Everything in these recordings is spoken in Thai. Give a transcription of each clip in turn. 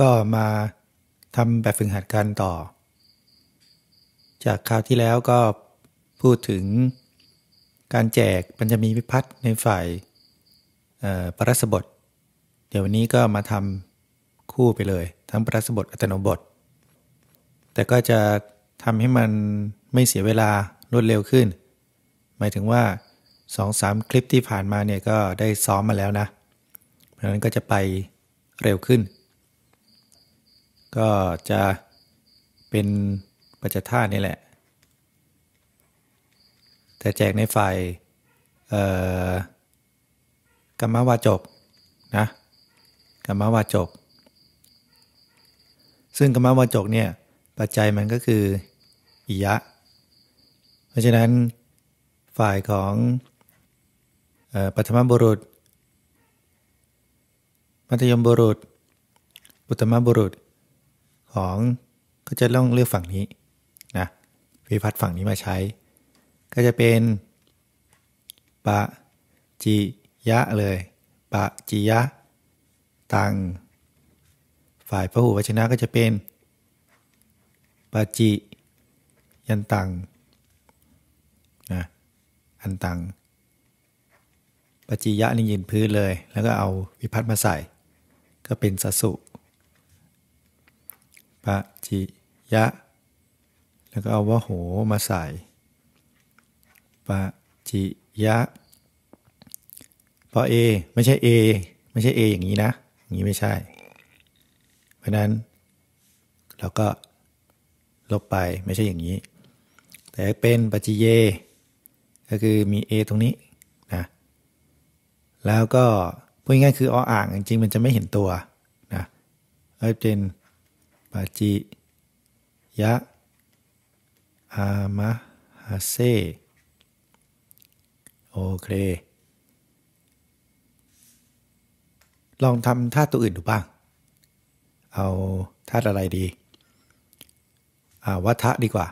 ก็มาทำแบบฝึกหัดกันต่อ จากคราวที่แล้วก็พูดถึงการแจกปัญจมีวิพัฒน์ในฝ่ายปรัสบท เดี๋ยววันนี้ก็มาทำคู่ไปเลย ทั้งปรัสบทอัตโนบท แต่ก็จะทำให้มันไม่เสียเวลารวดเร็วขึ้น หมายถึงว่าสองสามคลิปที่ผ่านมาเนี่ยก็ได้ซ้อมมาแล้วนะ เพราะฉะนั้นก็จะไปเร็วขึ้น ก็จะเป็นปัจจธาตุนี่แหละ แต่แจกในฝ่ายกรรมวาจกนะกรรมวาจก ซึ่งกรรมวาจกเนี่ยปัจจัยมันก็คืออิยะ เพราะฉะนั้นฝ่ายของปัทมบุรุษ มัธยมบุรุษ อุตมบุรุษ ของก็จะต้องเลือกฝั่งนี้นะวิพัฒน์ฝั่งนี้มาใช้ ก็จะเป็นปะจิยะเลยปะจิยะ ตัง ฝ่ายพระหูวชนะก็จะเป็นปะจิ ยันตังนะอันตังปจิยะนี่ยืนพื้นเลย แล้วก็เอาวิพัฒน์มาใส่ ก็เป็นสัสุ ปจิยะ แล้วก็เอาวะโหมาใส่ปจิยะพอเอไม่ใช่เอไม่ใช่เออย่างนี้นะอย่างนี้ไม่ใช่ เพราะนั้นเราก็ลบไปไม่ใช่อย่างนี้ แต่เป็นปัจจิเย ก็คือมี a ตรงนี้นะแล้วก็พูดง่ายคือออ่างจริงๆมันจะไม่เห็นตัวนะก็เป็น ปัจจิยะ อามะฮาเซ โอเค ลองทำท่าตัวอื่นดูบ้าง เอาท่าอะไรดีอาวัฏะดีกว่า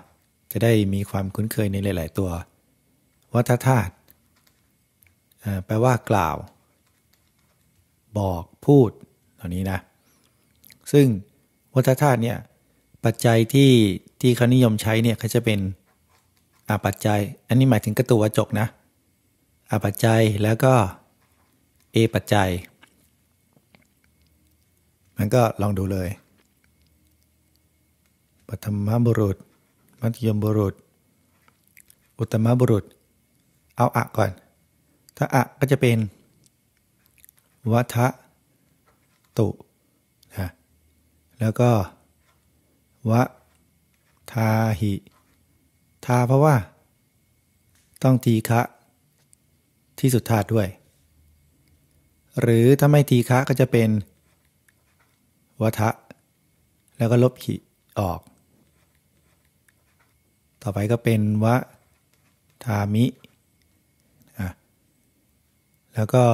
จะได้มีความคุ้นเคยในหลาย ๆ ตัว วัฏธาตุแปลว่ากล่าว บอกพูดเหล่านี้นะ ซึ่ง วัฏธาตุเนี่ยปัจจัยที่ที่เขานิยมใช้เนี่ยเขาจะเป็นอาปัจจัย อันนี้หมายถึงกระตัวจกนะอาปัจจัยแล้วก็เอปัจจัย มันก็ลองดูเลยปฐมบุรุษ มัธยมบุรุษ อุตมบุรุษ เอาอะก่อน ถ้าอะก็จะเป็นวัฏตุ แล้วก็วะทาหิทาเพราะว่า ต้องทีคะที่สุดธาตุด้วย หรือถ้าไม่ทีคะก็จะเป็นวัฏะแล้วก็ลบหิออก ต่อไปก็เป็นวะทามิะแล้วก็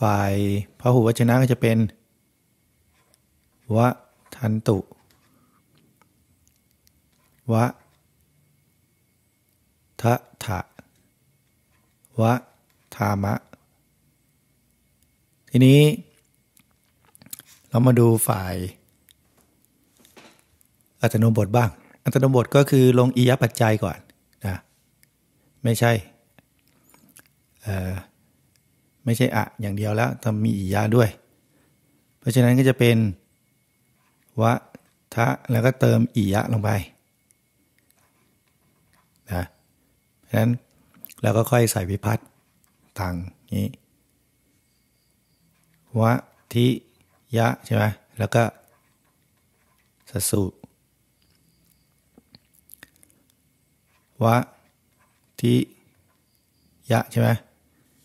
ฝ่ายพระหูวจนะก็จะเป็น วะทันตุวะทะทะวะทามะ ทีนี้ เรามาดูฝ่าย อัตโนบทบ้าง อัตโนบทก็คือลงอียปัจจัยก่อนนะไม่ใช่ไม่ใช่อะอย่างเดียวแล้วต้องมีอียะด้วย เพราะฉะนั้นก็จะเป็น วะทะแล้วก็เติมอียะลงไปนะเพราะฉะนั้นเราก็ค่อยใส่วิพัตน์ตังนี้วะทิยะใช่ไหมแล้วก็สสุวะทิยะใช่ไหม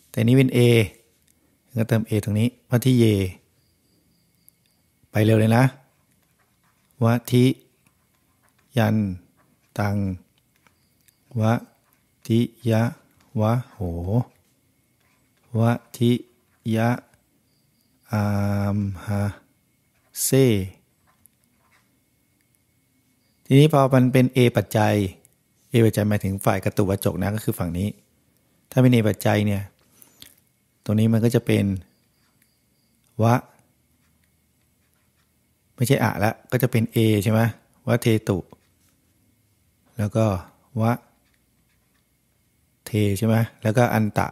แต่นี้เป็น A ก็เติม A ตรงนี้วะทิเย ไปเร็วเลยนะ วะทิ ยัน ตัง วะทิยะวะโห วะทิยะ อามฮะเซ ทีนี้พอมันเป็น A ปัจจัย เอปัจจัยหมายถึงฝ่ายกระตุวจกนะก็คือฝั่งนี้ ถ้าเป็นเอปัจจัยเนี่ย ตรงนี้มันก็จะเป็นวะ ไม่ใช่อะแล้วก็จะเป็นเอใช่ไหมวะเทตุ แล้วก็วะเทใช่ไหมแล้วก็อันตะ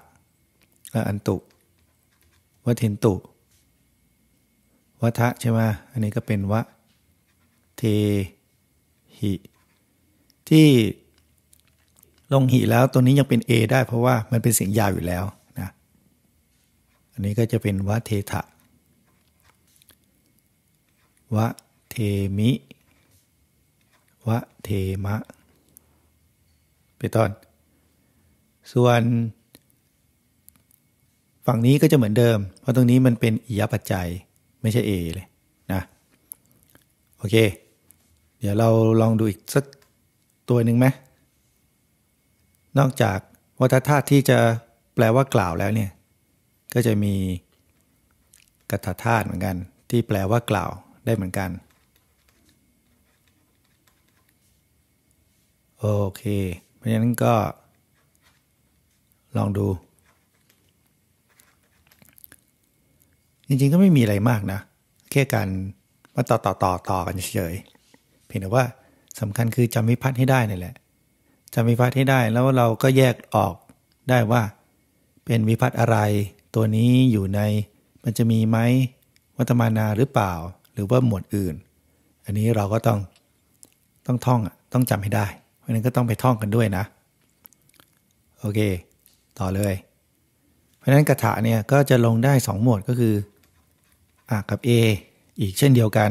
แล้วอันตุวะเทนตุวะทะใช่ไหมอันนี้ก็เป็นวะเทหิที่ลงหิแล้วตัวนี้ยังเป็น A ได้เพราะว่ามันเป็นเสียงยาวอยู่แล้วนะ อันนี้ก็จะเป็นวะเทถะ วะเทมิ วะเทมะเป็นต้น ส่วน ฝั่งนี้ก็จะเหมือนเดิม เพราะตรงนี้มันเป็นอิยปัจจัย ไม่ใช่ A เลยนะ โอเค เดี๋ยวเราลองดูอีกสักตัวหนึ่งไหม นอกจากวัฏธาตุที่จะแปลว่ากล่าวแล้วเนี่ย ก็จะมีกัตถาตุเหมือนกัน ที่แปลว่ากล่าว ได้เหมือนกัน โอเค เพราะฉะนั้นก็ลองดู จริงๆก็ไม่มีอะไรมากนะ แค่การมาต่อต่อต่อต่อกันเฉยเพียงแต่ว่าสำคัญคือจำวิพัฒน์ให้ได้นี่แหละจำวิพัฒน์ให้ได้แล้วเราก็แยกออกได้ว่า เป็นวิพัฒน์อะไร ตัวนี้อยู่ในมันจะมีไหมวัตมานาหรือเปล่า หรือว่าหมวดอื่น อันนี้เราก็ต้องต้องท่องอะต้องจำให้ได้ เพราะนั้นก็ต้องไปท่องกันด้วยนะ โอเค ต่อเลย เพราะนั้นกระถาเนี่ยก็จะลงได้ 2 หมวดก็คืออะกับ A อีกเช่นเดียวกัน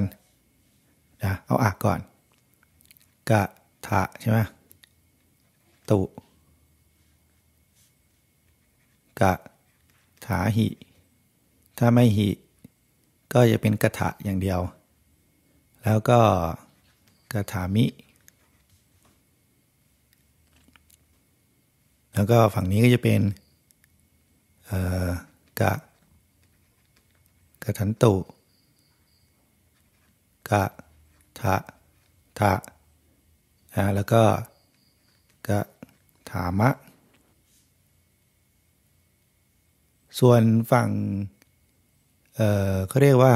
นะเอาอะก่อน กะถะใช่ไหมตุกะถาหิ ถ้าไม่หิ ก็จะเป็นกะถะอย่างเดียว แล้วก็กะถามิ แล้วก็ฝั่งนี้ก็จะเป็นกะกะทันตุกะทะทะนะแล้วก็กะถามะ ส่วนฝั่ง เเขาเรียกว่า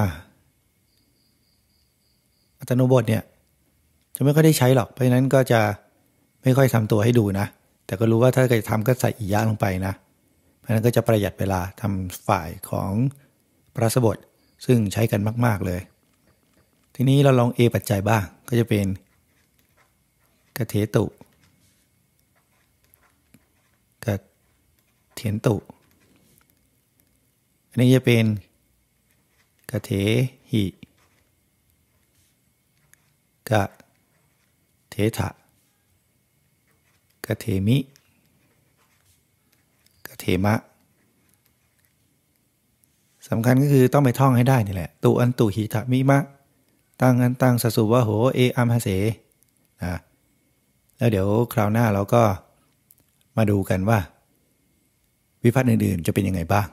อัตโนบทเนี่ย จะไม่ค่อยได้ใช้หรอก เพราะฉะนั้นก็จะไม่ค่อยทำตัวให้ดูนะ แต่ก็รู้ว่าถ้าจะทำก็ใส่อียะลงไปนะ เพราะนั้นก็จะประหยัดเวลาทำฝ่ายของพระสบทซึ่งใช้กันมาก ๆเลย ทีนี้เราลอง A ปัจจัยบ้าง ก็จะเป็นกะเทตุกะเทียนตุ อันนี้จะเป็น กะเทหิกะเทถะกะเทมิกะเทมะสำคัญก็คือต้องไปท่องให้ได้นี่แหละ ตุอันตุหิทะมิมะ ตั้งอันตั้งสสุวะโหเออัมหเสนะแล้วเดี๋ยวคราวหน้าเราก็มาดูกันว่า วิพัฒน์อื่นๆจะเป็นยังไงบ้าง